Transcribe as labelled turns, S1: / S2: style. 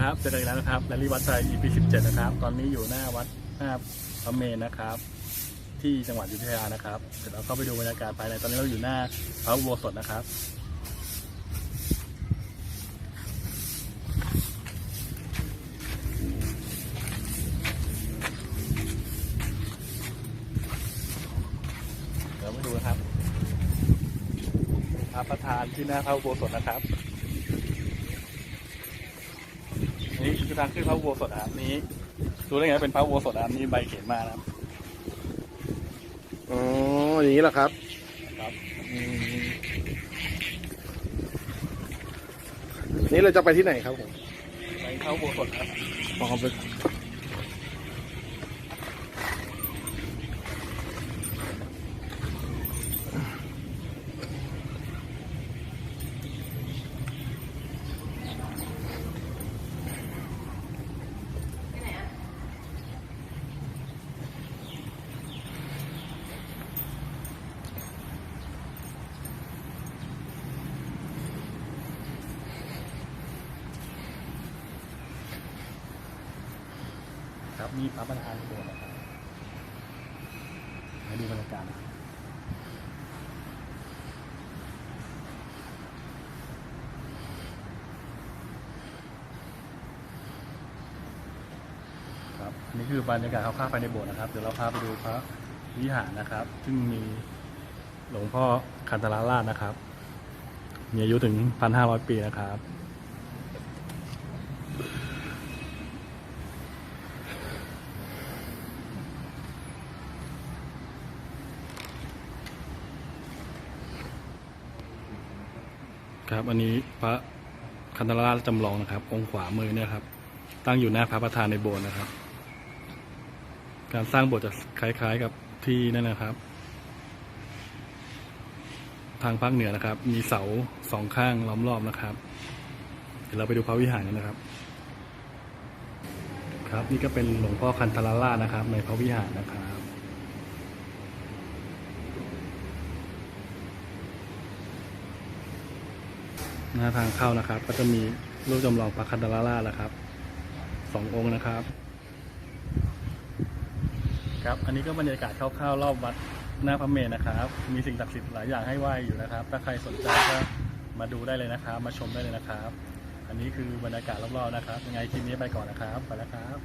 S1: ครับเจอกันอีกแล้วนะครับแรลลี่วัดไทย EP 17นะครับ ตอนนี้อยู่หน้าวัดหน้าพระเมนนะครับ ที่จังหวัดอยุธยานะครับเดี๋ยวเราเข้าไปดูบรรยากาศภายในตอนนี้เราอยู่หน้าพระอุโบสถนะครับ เดี๋ยวมาดูนะครับพระประธานที่หน้าพระอุโบสถนะครับ นี่คือทางขึ้นพระอุโบสถนะครับนี้รู้ได้ไงว่าเป็นพระอุโบสถนะครับนี่ใบเขียนมานะครับ
S2: อ๋ออย่างนี้เหรอครับ
S1: ครับ
S2: อืมนี่เราจะไปที่ไหนครับผม
S1: ไปพระอุโบสถครับ
S2: อ๋อไป
S1: ครับนี่พระประธานโบสถ์นะครับให้ดูบรรยากาศนะครับนี่คือบรรยากาศคร่าวๆภายในโบสถ์นะครับเดี๋ยวเราพาไปดูพระวิหารนะครับ ซึ่งมีหลวงพ่อคันตราราชนะครับ มีอายุถึงพันห้าร้อยปีนะครับ ครับอันนี้พระคันธราชจำลองนะครับ องค์ขวามือเนี่ยครับ ตั้งอยู่หน้าพระประธานในโบสถ์นะครับ การสร้างโบสถ์จะคล้าย ๆกับที่นั่นนะครับ ทางภาคเหนือนะครับ มีเสาสองข้างล้อมรอบนะครับ เดี๋ยวเราไปดูพระวิหารกันนะครับ ครับ นี่ก็เป็นหลวงพ่อคันธราราชนะครับ ในพระวิหารนะครับ หน้าทางเข้านะครับ ก็จะมีรูปจำลองพระคันธรารานะครับสององค์นะครับ ครับ อันนี้ก็บรรยากาศคร่าวๆรอบวัดหน้าพระเมรุนะครับ มีสิ่งศักดิ์สิทธิ์หลายอย่างให้ไหว้อยู่นะครับ ถ้าใครสนใจก็มาดูได้เลยนะครับ มาชมได้เลยนะครับ อันนี้คือบรรยากาศรอบๆนะครับ ยังไงคลิปนี้ไปก่อนนะครับ ไปแล้วครับ